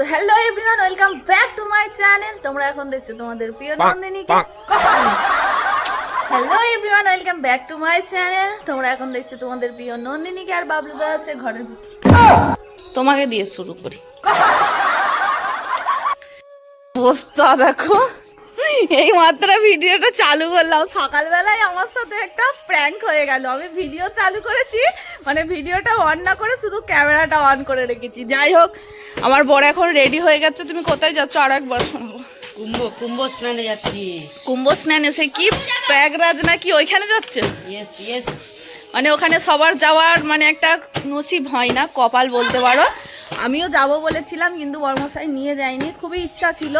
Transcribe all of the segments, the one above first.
So hello everyone welcome back to my channel তোমরা এখন দেখছ তোমাদের প্রিয় নন্দিনীকে। Hello everyone welcome back to my channel তোমরা এখন দেখছ তোমাদের প্রিয় নন্দিনীকে আর বাবলুদা আছে ঘরের ভিতরে। তোমাকে দিয়ে শুরু করি। অবস্থা দেখো। এই মাত্র ভিডিওটা চালু করলাম। সকালবেলায় আমার সাথে একটা প্র্যাঙ্ক হয়ে গেল। আমি ভিডিও চালু করেছি মানে ভিডিওটা অন না করে শুধু ক্যামেরাটা অন করে রেখেছি। যাই হোক আমার বড় এখন রেডি হয়ে গেছে। তুমি কোথায় যাচ্ছ? আর একবার শুনব। কুম্ভ কুম্ভ স্নানে যাচ্ছি। কুম্ভ স্নান এসে কি প্যাগরাজ নাকি ওইখানে যাচ্ছে? ইয়েস ইয়েস মানে ওখানে সবার যাওয়ার মানে একটা নসিব হয় না কপাল বলতে পারো। আমিও যাব বলেছিলাম কিন্তু বর্মশাই নিয়ে যায়নি। খুবই ইচ্ছা ছিল।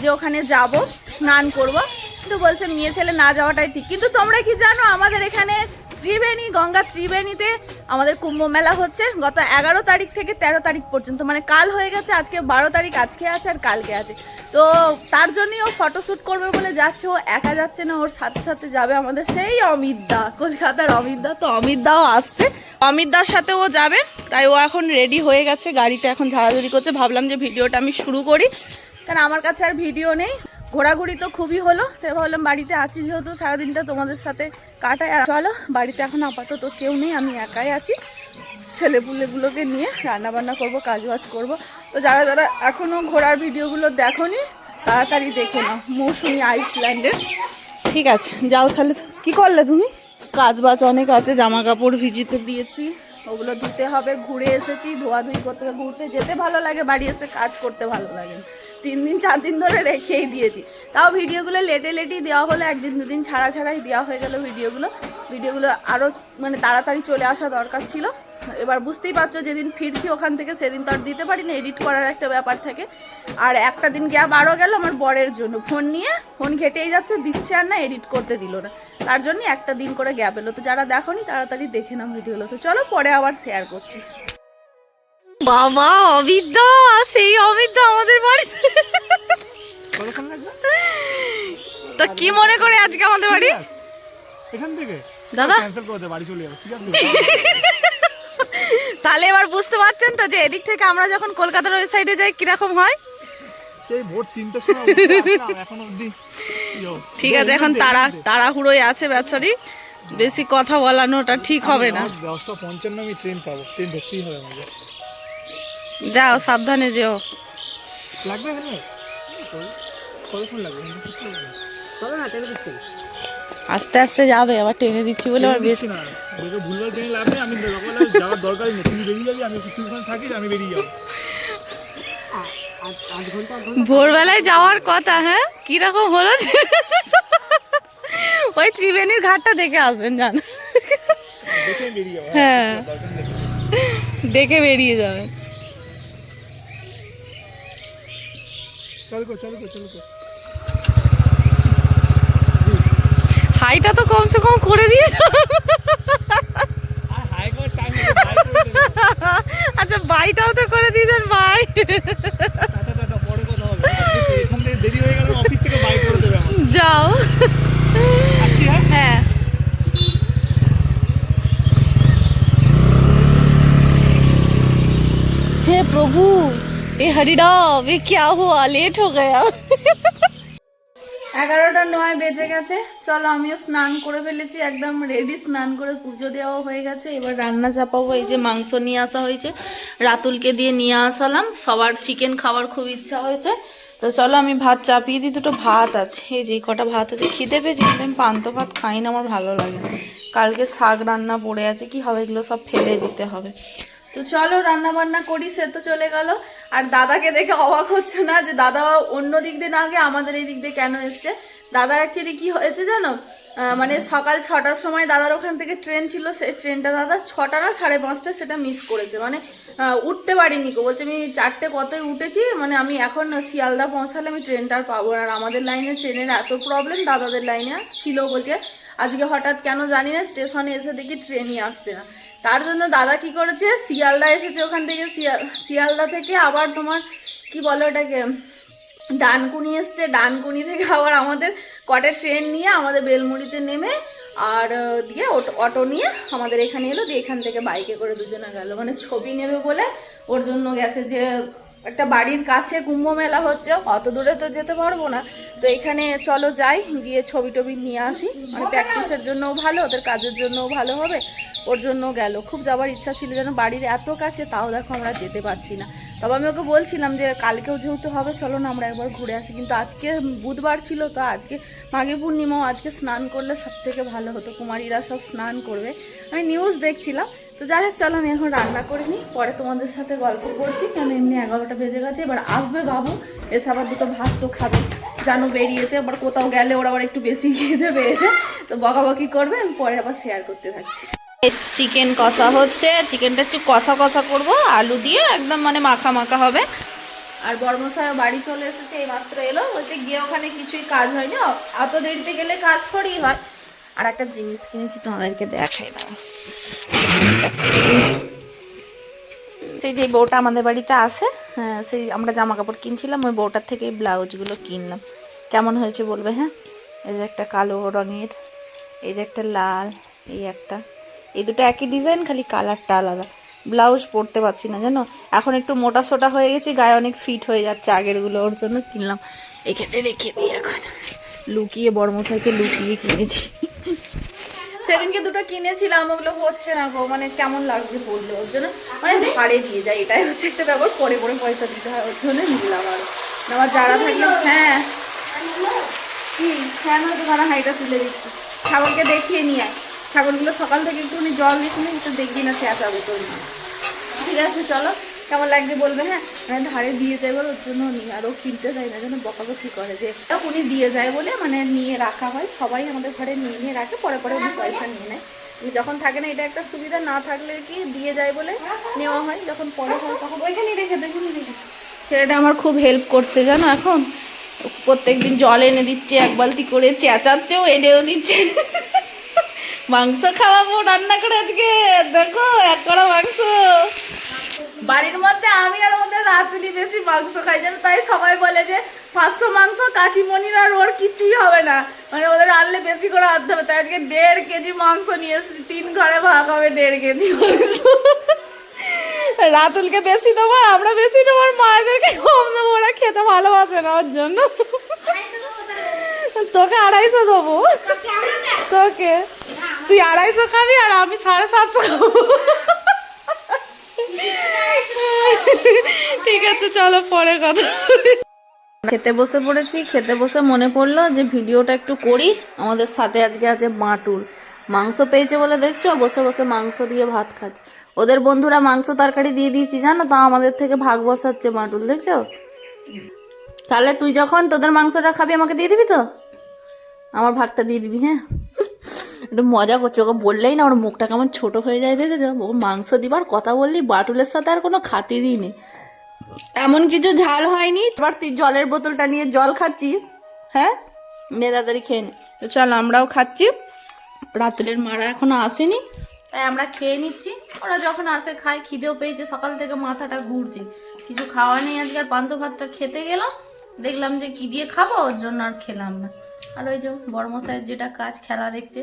যে ওখানে যাব, স্নান করব। কিন্তু বলছে, মেয়ে ছেলে না যাওয়াটাই ঠিক। কিন্তু তোমরা কি জানো, আমাদের এখানে ত্রিবেণী, গঙ্গা ত্রিবেণীতে আমাদের কুম্ভ মেলা হচ্ছে গত এগারো তারিখ থেকে তেরো তারিখ পর্যন্ত। মানে কাল হয়ে গেছে, আজকে বারো তারিখ, আজকে আছে আর কালকে আছে। তো তার জন্যই ও ফটোশ্যুট করবে বলে যাচ্ছে। ও একা যাচ্ছে না, ওর সাথে সাথে যাবে আমাদের সেই অমিত দা। কলকাতার অমিত দা। তো অমিত দাও আসছে। অমিত দার সাথে ও যাবে, তাই ও এখন রেডি হয়ে গেছে। গাড়িটা এখন ঝাড়াঝুড়ি করছে। ভাবলাম যে ভিডিওটা আমি শুরু করি। কারণ আমার কাছে আর ভিডিও নেই। ঘোরাঘুরি তো খুবই হলো, তাই ভাবলাম বাড়িতে আছি যেহেতু সারাদিনটা তোমাদের সাথে কাটাই। আর চলো, বাড়িতে এখন আপাতত কেউ নেই, আমি একাই আছি। ছেলেপুলেগুলোকে নিয়ে রান্না বান্না করব কাজ বাজ করব। তো যারা যারা এখনও ঘোরার ভিডিওগুলো দেখোনি, তাড়াতাড়ি দেখে নাও, মৌসুমি আইসল্যান্ডের। ঠিক আছে, যাও তাহলে, কি করলে তুমি? কাজ বাজ অনেক আছে জামা কাপড় ভিজিতে দিয়েছি, ওগুলো ধুতে হবে, ঘুরে এসেছি, ধোয়াধুয়ি করতে ঘুরতে যেতে ভালো লাগে, বাড়ি এসে কাজ করতে ভালো লাগে। তিন দিন, চার দিন ধরে রেখেই দিয়েছি। তাও ভিডিওগুলো লেটে লেটেই দেওয়া হলো, একদিন দুদিন ছাড়া ছাড়াই দেওয়া হয়ে গেল ভিডিওগুলো। ভিডিওগুলো আরও মানে তাড়াতাড়ি চলে আসা দরকার ছিল। এবার বুঝতেই পারছ, যেদিন ফিরছি ওখান থেকে সেদিন তো আর দিতে পারি না এডিট করার একটা ব্যাপার থাকে। আর একটা দিন গ্যাপ আরও গেল আমার বরের জন্য। ফোন নিয়ে, ফোন ঘেটেই যাচ্ছে, দিচ্ছে আর না, এডিট করতে দিল না। তার জন্য একটা দিন করে গ্যাপ এলো। তো যারা দেখোনি, তাড়াতাড়ি দেখে নাম ভিডিওগুলো। তো চলো পরে আবার শেয়ার করছি। বাবা অবিদ্যা সেই অবিদ্যা আমাদের বাড়িতে। তো কি মনে করে আজকে আমাদের বাড়ি? এখান থেকে। দাদা? ক্যান্সেল করে বাড়ি চলে যাবে তাহলে এবার বুঝতে পারছেন তো যে এদিক থেকে আমরা যখন কলকাতার ওই সাইডে যাই কীরকম হয়? সেই ভোর তিনটের সময় এখন অবধি ঠিক আছে এখন তারা তাড়াহুড়োই আছে বেচারি। বেশি কথা বলানোটা ঠিক হবে না। দশটা পঞ্চান্ন আমি ট্রেন পাবো ট্রেন ধরতেই হবে আমাকে যাও সাবধানে যেও। লাগবে হ্যাঁ আস্তে আস্তে যাবে আবার টেনে দিচ্ছি বলে আবার বেশ দিচ্ছি না। দেখে ভুলভাল আমি যাওয়ার দরকারই নেই। তুমি বেরিয়ে যাবি আমি কিছুক্ষণ থাকিস আমি বেরিয়ে যাব। আধ আধ ঘণ্টা আধ ঘণ্টা ভোরবেলায় যাওয়ার কথা হ্যাঁ? কীরকম হলো ওই ত্রিবেণীর ঘাটটা দেখে আসবেন জান। যাব হ্যাঁ। দেখে বেরিয়ে যাবেন। হাইটা তো কমসে কম করে দিয়েছ। টাইম আচ্ছা বাইটাও তো করে দিয়েছেন ভাই থেকে দেরি হয়ে গেল অফিস এ হরিরাম এ ক্যা হুয়া লেট হো গয়া এগারোটা নয় বেজে গেছে। চলো, আমিও স্নান করে ফেলেছি। একদম রেডি স্নান করে পুজো দেওয়া হয়ে গেছে। এবার রান্না চাপাবো। এই যে মাংস নিয়ে আসা হয়েছে, রাতুলকে দিয়ে নিয়ে আসালাম। সবার চিকেন খাওয়ার খুব ইচ্ছা হয়েছে। তো চলো, আমি ভাত চাপিয়ে দিই। দুটো ভাত আছে। এই যে কটা ভাত আছে। খিদে পেয়েছি, কিন্তু আমি পান্ত ভাত খাই না, আমার ভালো লাগে কালকে শাক রান্না পড়ে আছে, কি হবে? এগুলো সব ফেলে দিতে হবে। তো চলো রান্না বান্না করি, সে তো চলে গেলো। আর দাদাকে দেখে অবাক হচ্ছে না যে দাদা অন্য দিক দিয়ে না গিয়ে আমাদের এই দিক দিয়ে কেন এসছে? দাদা অ্যাকচুয়ালি কি হয়েছে জানো? মানে সকাল ছটার সময় দাদার ওখান থেকে ট্রেন ছিল সেই ট্রেনটা দাদা ছটা না সাড়ে পাঁচটা সেটা মিস করেছে। মানে উঠতে পারিনি কো বলছে আমি চারটে কতই উঠেছি মানে আমি এখন শিয়ালদা পৌঁছালে আমি ট্রেনটা আর পাবো আর আমাদের লাইনে ট্রেনের এত প্রবলেম দাদাদের লাইনে ছিল বলছে, আজকে হঠাৎ কেন জানি না, স্টেশনে এসে দেখি ট্রেনই আসছে না। তার জন্য দাদা কি করেছে? শিয়ালদা এসেছে ওখান থেকে, শিয়াল- শিয়ালদা থেকে আবার তোমার, কি বলে ওটাকে? ডানকুনি এসছে। ডানকুনি থেকে আবার আমাদের কটা ট্রেন নিয়ে আমাদের বেলমুড়িতে নেমে আর দিয়ে অটো নিয়ে আমাদের এখানে এলো। দিয়ে এখান থেকে বাইকে করে দুজনে গেল। মানে ছবি নেবে বলে ওর জন্য গেছে যে একটা বাড়ির কাছে কুম্ভ মেলা হচ্ছে, অত দূরে তো যেতে পারব না। তো এখানে চলো যাই, গিয়ে ছবি টবি নিয়ে আসি। মানে প্র্যাকটিসের জন্যও ভালো, ওদের কাজের জন্যও ভালো হবে। ওর জন্য গেল। খুব যাওয়ার ইচ্ছা ছিল যেন বাড়ির এত কাছে, তাও দেখো আমরা যেতে পারছি না। তবে আমি ওকে বলছিলাম যে, কালকেও যেহেতু হবে, চলো না আমরা একবার ঘুরে আসি। কিন্তু আজকে বুধবার ছিল, তো আজকে মাঘী পূর্ণিমাও, আজকে স্নান করলে সব থেকে ভালো হতো। কুমারীরা সব স্নান করবে। আমি নিউজ দেখছিলাম তো যাই হোক, চলো আমি এখন রান্না করে নিই। পরে তোমাদের সাথে গল্প করছি, কেন এমনি এগারোটা বেজে গেছে, এবার আসবে বাবু, এসে আবার দুটো ভাত তো খাবে। জানো বেরিয়েছে, আবার কোথাও গেলে ওরা আবার একটু বেশি খেতে পেয়েছে। তো বকাবকি করবে, আমি পরে আবার শেয়ার করতে থাকছি। চিকেন কষা হচ্ছে চিকেনটা একটু কষা কষা করব, আলু দিয়ে একদম মানে মাখা মাখা হবে। আর বর্মশায় বাড়ি চলে এসেছে, এই মাত্র এলো, বলছে গিয়ে ওখানে কিছুই কাজ হয়নি। অত দেরিতে গেলে কাজ করেই হয়। আর একটা জিনিস কিনেছি, তোমাদেরকে দেখাই দাও। সেই যে বউটা আমাদের বাড়িতে আসে হ্যাঁ সেই আমরা জামা কাপড় কিনছিলাম, ওই বউটার থেকে ব্লাউজগুলো কিনলাম। কেমন হয়েছে বলবে হ্যাঁ? এই যে একটা কালো রঙের, এই যে একটা লাল, এই একটা। এই দুটো একই ডিজাইন, খালি কালারটা আলাদা। ব্লাউজ পরতে পারছি না, জানো? এখন একটু মোটা সোটা হয়ে গেছে, গায়ে অনেক ফিট হয়ে যাচ্ছে, আগেরগুলো ওর জন্য কিনলাম। এখানে রেখে দিই এখন। লুকিয়ে বড়মশাইকে লুকিয়ে কিনেছি। সেদিনকে দুটো কিনেছিলাম ওগুলো হচ্ছে না গো মানে কেমন লাগছে বললে ওর জন্য? মানে ভাড়ে দিয়ে যায় এটাই হচ্ছে একটা ব্যাপার পরে পরে পয়সা দিতে হয় ওর জন্য নিলাম আর। আমার যারা থাকলে হ্যাঁ। কি? হ্যাঁ না দোকানে হাইটা তুলে দিচ্ছি। ছাগলকে দেখিয়ে নিয়ে ছাগলগুলো সকাল থেকে একটুখানি জল দিচ্ছি একটু দেখবি না চেঁচাবো তোর ঠিক আছে চলো। কেমন লাগছে বলবে হ্যাঁ? মানে ধারে দিয়ে যায় বলে ওর জন্য নিই আর ও কিনতে যায় না যেন বকাবকি করে যে উনি দিয়ে যায় বলে মানে নিয়ে রাখা হয় সবাই আমাদের ঘরে নিয়ে নিয়ে রাখে পরে পরে উনি পয়সা নিয়ে নেয়। যখন থাকে না এটা একটা সুবিধা না থাকলে কি দিয়ে যায় বলে নেওয়া হয় যখন পরে হয় তখন। ওইখানে রেখে দেখুন রেখে ছেলেটা আমার খুব হেল্প করছে জানো এখন? প্রত্যেকদিন জল এনে দিচ্ছে এক বালতি করে চেঁচাচ্ছেও এনেও দিচ্ছে। মাংস খাওয়াবো রান্না করে আজকে। দেখো এক কড়া মাংস। বাড়ির মধ্যে আমি আর আমাদের রাতুলি বেশি মাংস খাই যেন তাই সবাই বলে যে পাঁচশো মাংস কাকিমণির আর ওর কিছুই হবে না। মানে ওদের আনলে বেশি করে আনতে হবে। তাই আজকে দেড় কেজি মাংস নিয়ে এসেছি। তিন ঘরে ভাগ হবে দেড় কেজি মাংস। রাতুলকে বেশি দেবো আর আমরা বেশি দেবো আর মায়েদেরকে কম দেবো। ওরা খেতে ভালোবাসে না ওর জন্য। তোকে আড়াইশো দেবো। তোকে। তুই আড়াইশো খাবি আর আমি সাড়ে সাতশো খাব। ঠিক আছে, চলো পরে কথা খেতে বসে পড়েছি, খেতে বসে মনে পড়ল যে ভিডিওটা একটু করি। আমাদের সাথে আজকে আছে মাটুর মাংস পেয়েছে বলে দেখছ? বসে বসে মাংস দিয়ে ভাত খাচ্ছে। ওদের বন্ধুরা মাংস তরকারি দিয়ে দিয়েছি, জানো? তা আমাদের থেকে ভাগ বসাচ্ছে মাটুল, দেখছ? তাহলে তুই যখন তোদের মাংসটা খাবি, আমাকে দিয়ে দিবি তো? আমার ভাগটা দিয়ে দিবি হ্যাঁ? একটু মজা করছে। ওকে বললেই না, ওর মুখটা কেমন ছোট হয়ে যায় দেখেছ? ও মাংস দিবার কথা বললি, বাটুলের সাথে আর কোনো খাতিরই নেই। এমন কিছু ঝাল হয়নি? এবার তুই জলের বোতলটা নিয়ে জল খাচ্ছিস? হ্যাঁ? নে তাড়াতাড়ি খেয়ে নে। তো চল, আমরাও খাচ্ছি। রাতুলের মারা এখনও আসেনি, তাই আমরা খেয়ে নিচ্ছি। ওরা যখন আসে খায়, খিদেও পেয়েছে, সকাল থেকে মাথাটা ঘুরছে। কিছু খাওয়া নেই আজকে, আর পান্তা ভাতটা খেতে গেলাম। দেখলাম যে কি দিয়ে খাব, ওর জন্য আর খেলাম না। আর ওই যে বড়মশাইয়ের যেটা কাজ, খেলা দেখছে।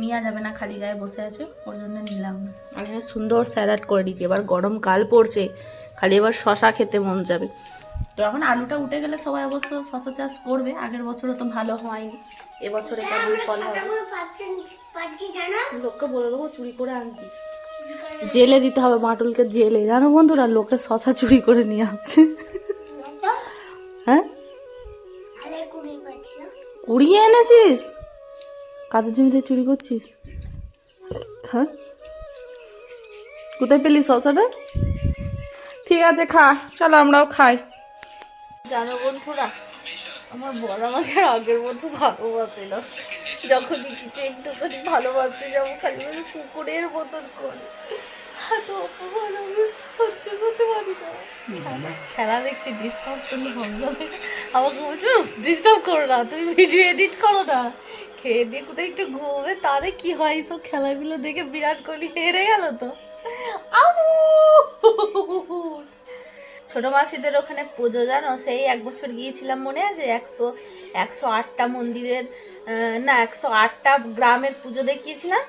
নেওয়া যাবে না খালি গায়ে বসে আছে ওর জন্য নিলাম। না আর এখানে সুন্দর স্যালাড করে দিয়েছি এবার গরমকাল পড়ছে খালি এবার শশা খেতে মন যাবে। তো এখন আলুটা উঠে গেলে সবাই অবশ্য শশা চাষ করবে আগের বছরও তো ভালো হয়নি এবছরে কেমন ফল হবে। লোককে বলে দেবো চুরি করে আনছি। জেলে দিতে হবে মাটুলকে জেলে জানো বন্ধুরা লোকে শশা চুরি করে নিয়ে আসছে। হ্যাঁ? কুড়িয়ে এনেছিস? কাদের জমিতে চুরি করছিস? হ্যাঁ? কোথায় পেলি শশাটা? ঠিক আছে, খা। চলো আমরাও খাই। জানো বন্ধুরা, আমার বড় আমাকে আগের মতো ভালোবাসে না। যখন কিছু একটুখানি ভালোবাসতে যাব, খালি বলে কুকুরের মতন করে। এত অপমান আমি সহ্য করতে পারি না। খেলা- দেখছি ডিস্টার্ব করলে ভালো আমাকে বলছো ডিস্টার্ব করো না, তুমি ভিডিও এডিট করো না। খেয়ে দিয়ে কোথায় একটু ঘুমবে? তারে কি হয়? এইসব খেলাগুলো দেখে বিরাট কোহলি হেরে গেল তো। ছোট মাসিদের ওখানে পুজো, জানো? সেই এক বছর গিয়েছিলাম মনে আছে? একশো একশো আটটা মন্দিরের না, একশো আটটা গ্রামের পুজো দেখিয়েছিলাম।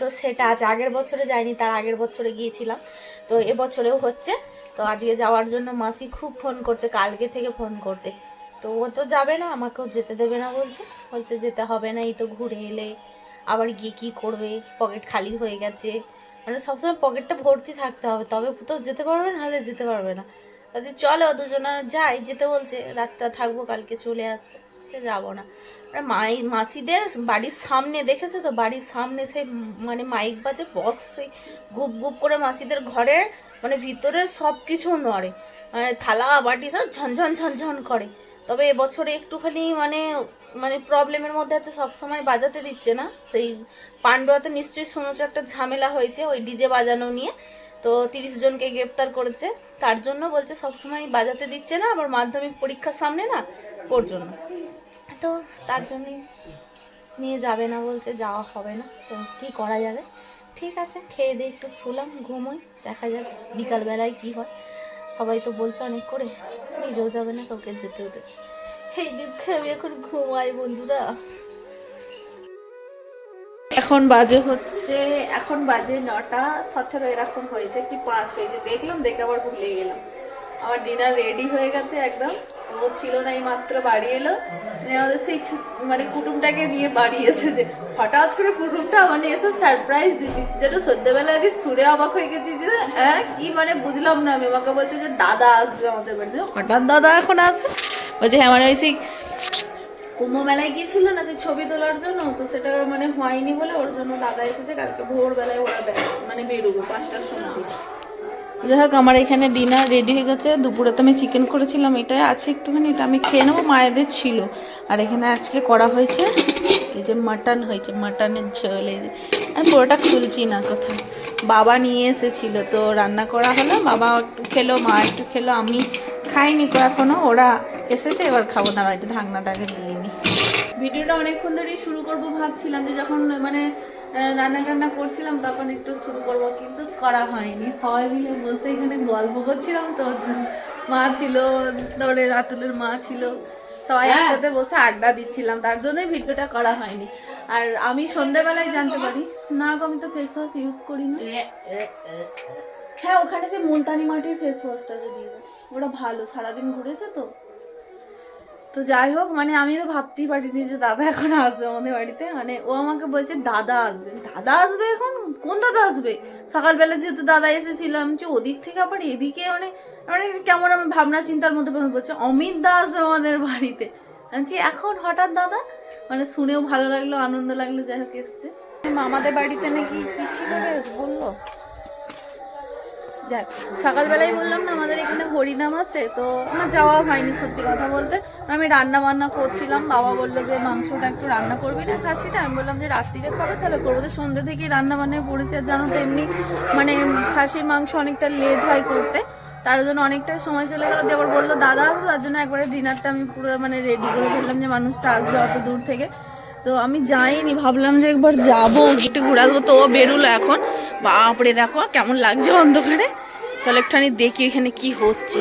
তো সেটা আছে আগের বছরে যাইনি তার আগের বছরে গিয়েছিলাম। তো এবছরেও হচ্ছে। তো আজকে যাওয়ার জন্য মাসি খুব ফোন করছে, কালকে থেকে ফোন করছে। তো ও তো যাবে না, আমাকেও যেতে দেবে না বলছে। বলছে যেতে হবে না, এই তো ঘুরে এলে। আবার গিয়ে কী করবে? পকেট খালি হয়ে গেছে। মানে সবসময় পকেটটা ভর্তি থাকতে হবে, তবে তো যেতে পারবে না হলে যেতে পারবে না। কাজে চলো দুজনে যাই, যেতে বলছে, রাতটা থাকব, কালকে চলে আসব। বলছে, যাব না। মাই, মাসিদের বাড়ির সামনে, দেখেছ তো? বাড়ির সামনে সেই মানে মাইক বাজে বক্স, সেই গুপ গুপ করে মাসিদের ঘরের মানে ভিতরের সব কিছু নড়ে। মানে থালা, বাটি সব ঝনঝন ঝনঝন করে। তবে এবছরে একটুখানি মানে মানে প্রবলেমের মধ্যে আছে, সবসময় বাজাতে দিচ্ছে না। সেই পান্ডুয়াতে নিশ্চয়ই শুনেছো একটা ঝামেলা হয়েছে, ওই ডিজে বাজানো নিয়ে। তো তিরিশ জনকে গ্রেপ্তার করেছে, তার জন্য বলছে সবসময় বাজাতে দিচ্ছে না, আবার মাধ্যমিক পরীক্ষার সামনে না ওর জন্য তো তার জন্যই নিয়ে যাবে না বলছে, যাওয়া হবে না। তো কী করা যাবে? ঠিক আছে, খেয়ে দিয়ে একটু শুলাম, ঘুমোই, দেখা যাক বিকালবেলায় কি হয়। সবাই তো বলছে অনেক করে, নিজেও যাবে না, কাউকে যেতে হতে এই দুঃখে আমি এখন ঘুমাই, বন্ধুরা। এখন বাজে হচ্ছে, এখন বাজে নটা, সতেরো এরকম হয়েছে কি পাঁচ হয়েছে, দেখলাম, দেখে আবার ভুলে গেলাম। আমার ডিনার রেডি হয়ে গেছে একদম, ও ছিল না এই মাত্র বাড়ি এলো। মানে আমাদের সেই মানে কুটুমটাকে নিয়ে বাড়ি এসেছে। হঠাৎ করে কুটুমটা মানে এসে সারপ্রাইজ দিয়ে দিচ্ছে। যেটা সন্ধ্যেবেলায় আমি সুরে অবাক হয়ে গেছি যে হ্যাঁ কি মানে বুঝলাম না আমি। আমাকে বলছে যে, দাদা আসবে আমাদের বাড়িতে। হঠাৎ দাদা এখন আসবে বলছে হ্যাঁ মানে ওই সেই কুম্ভ মেলায় গিয়েছিল না যে ছবি তোলার জন্য? তো সেটা মানে হয়নি বলে ওর জন্য দাদা এসেছে। কালকে ভোরবেলায় ওরা মানে বেরোবো পাঁচটার সময়। যাই হোক আমার এখানে ডিনার রেডি হয়ে গেছে। দুপুরে তো আমি চিকেন করেছিলাম, এটাই আছে একটুখানি, এটা আমি খেয়ে নেব, মায়েদের ছিল। আর এখানে আজকে করা হয়েছে, এই যে মাটন হয়েছে মাটনের ঝোল, এই যে। আর পুরোটা খুলছি না কোথায় বাবা নিয়ে এসেছিল, তো রান্না করা হলো বাবা একটু খেলো, মা একটু খেলো, আমি খাইনি এখনও ওরা এসেছে এবার খাব। দাঁড়া এটা ঢাকনাটাকে দিয়ে নি। ভিডিওটা অনেকক্ষণ ধরেই শুরু করব ভাবছিলাম যে যখন মানে রান্না টান্না করছিলাম তখন একটু শুরু করব কিন্তু করা হয়নি। সবাই মিলে বসে এখানে গল্প করছিলাম তো মা ছিল তারপরে রাতুলের মা ছিল। সবাই একসাথে বসে আড্ডা দিচ্ছিলাম তার জন্যই ভিডিওটা করা হয়নি। আর আমি সন্ধ্যাবেলায় জানতে পারি না আমি তো ফেস ওয়াশ ইউজ করি না হ্যাঁ ওখানে যে মুলতানি মাটির ফেস ওয়াশটা যে দিয়ে ওটা ভালো সারাদিন ঘুরেছে তো। তো যাই হোক মানে আমি তো ভাবতেই পারিনি যে দাদা এখন আসবে আমাদের বাড়িতে। মানে ও আমাকে বলছে দাদা আসবে। দাদা আসবে এখন? কোন দাদা আসবে? সকালবেলা যেহেতু দাদা এসেছিলাম যে ওদিক থেকে আবার এদিকে মানে মানে কেমন আমি ভাবনা চিন্তার মধ্যে বলছে অমিত দা আসবে আমাদের বাড়িতে। বলছি, এখন হঠাৎ দাদা? মানে শুনেও ভালো লাগল আনন্দ লাগল যাই হোক এসছে। মামাদের বাড়িতে নাকি কি ছিল বলল? যাক, সকালবেলায় বললাম না, আমাদের এখানে হরিনাম আছে, তো আমার যাওয়া হয়নি সত্যি কথা বলতে। আমি রান্না বান্না করছিলাম, বাবা বলল যে মাংসটা একটু রান্না করবি না খাসিটা? আমি বললাম যে রাত্রিরে খাবে, তাহলে করব। তো সন্ধ্যে থেকেই রান্না বান্নায় পড়েছে, আর জানো তো এমনি মানে খাসির মাংস অনেকটা লেট হয় করতে, তার জন্য অনেকটাই সময় চলে গেলো। যে আবার বলল, দাদা, তার জন্য একবারে ডিনারটা আমি পুরো মানে রেডি করে ফেললাম যে মানুষটা আসবে অত দূর থেকে। তো আমি যাইনি, ভাবলাম যে একবার যাব। একটু ঘুরে আসব তো, বেরোলো এখন। বাপরে, দেখো, কেমন লাগছে অন্ধকারে। চলো একটুখানি দেখি এখানে কি হচ্ছে।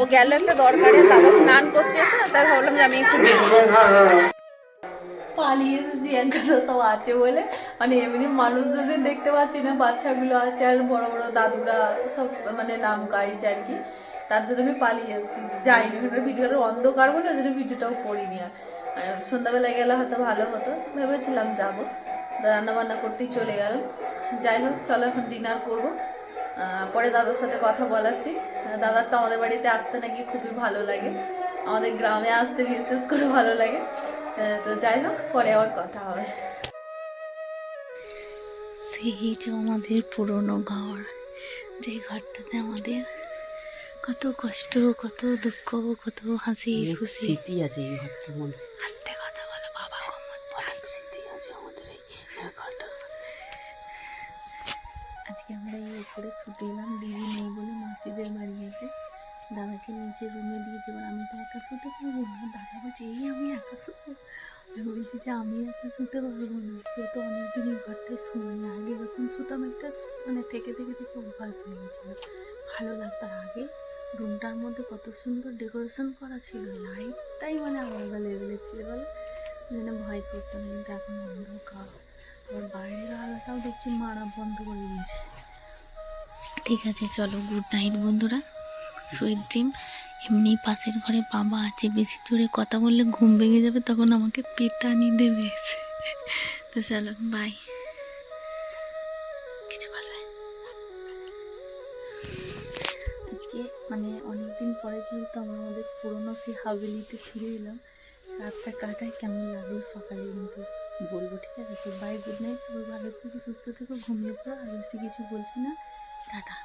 ও গেল একটা দরকারে, দাদা স্নান করছে এসে, তাই ভাবলাম যে আমি একটু বেরোবো পালিয়ে এসেছি একগাদা সব আছে বলে। মানে এমনি মানুষজনকে দেখতে পাচ্ছি না, বাচ্চাগুলো আছে আর বড় বড় দাদুরা, সব মানে নাম গাইছে আর কি। তার জন্য আমি পালিয়ে এসেছি। যাইনি ওখানে ভিডিওটা অন্ধকার বলে, ওই জন্য ভিডিওটাও করিনি আর। সন্ধ্যাবেলায় গেলে হয়তো ভালো হতো, ভেবেছিলাম যাব। রান্না বান্না করতেই চলে গেলাম। যাই হোক, চলো এখন ডিনার করব। পরে দাদার সাথে কথা বলাচ্ছি। দাদার তো আমাদের বাড়িতে আসতে নাকি খুবই ভালো লাগে। আমাদের গ্রামে আসতে বিশেষ করে ভালো লাগে। তো যাই হোক, পরে আবার কথা হবে। সেই যে আমাদের পুরনো ঘর, যে ঘরটাতে আমাদের কত কষ্ট কত দুঃখ কত হাসি খুশি। স্মৃতি আছে এই ঘরটার মধ্যে। আস্তে কথা বলো বাবা অনেক স্মৃতি আছে আমাদের এই ঘরটা আজকে আমরা এই উপরে ছুটে এলাম দিদি নেই বলে মাসিদের বাড়ি গেছে। দাদাকে নিচে রুমে দিয়ে এবার আমি তো একা শুতে পারব না। দাদা বলছে, এই আমি একা শুতে আমি বলছি যে, আমি একা শুতে পারব না। যেহেতু অনেকদিন এই ঘরটায় শুনি আগে যখন শুতাম একটা মানে থেকে থেকে থেকে অভ্যাস হয়ে গেছিল। ভালো লাগতো আগে রুমটার মধ্যে কত সুন্দর ডেকোরেশন করা ছিল। লাইটটাই মানে আলাদা লেভেলের ছিল বলে যেন ভয় করতো না। কিন্তু এখন অন্ধকার। আর বাইরের আলোটাও দেখছি মারা বন্ধ করে দিয়েছে। ঠিক আছে, চলো গুড নাইট বন্ধুরা। সুইট ড্রিম এমনি পাশের ঘরে বাবা আছে, বেশি জোরে কথা বললে ঘুম ভেঙে যাবে, তখন আমাকে পেটানি দেবে তো চলো বাই কিছু আজকে মানে অনেকদিন পরে যেহেতু আমরা আমাদের পুরোনো সেই হাভেলিতে ফিরে এলাম, রাতটা কাটায় কেমন লাগল সকালে কিন্তু বলব, ঠিক আছে? তো বাই গুড নাইট সবাই ভালো থেকো, সুস্থ থেকো, ঘুমিয়ে পড়ো, আর বেশি কিছু বলছি না। টাটা।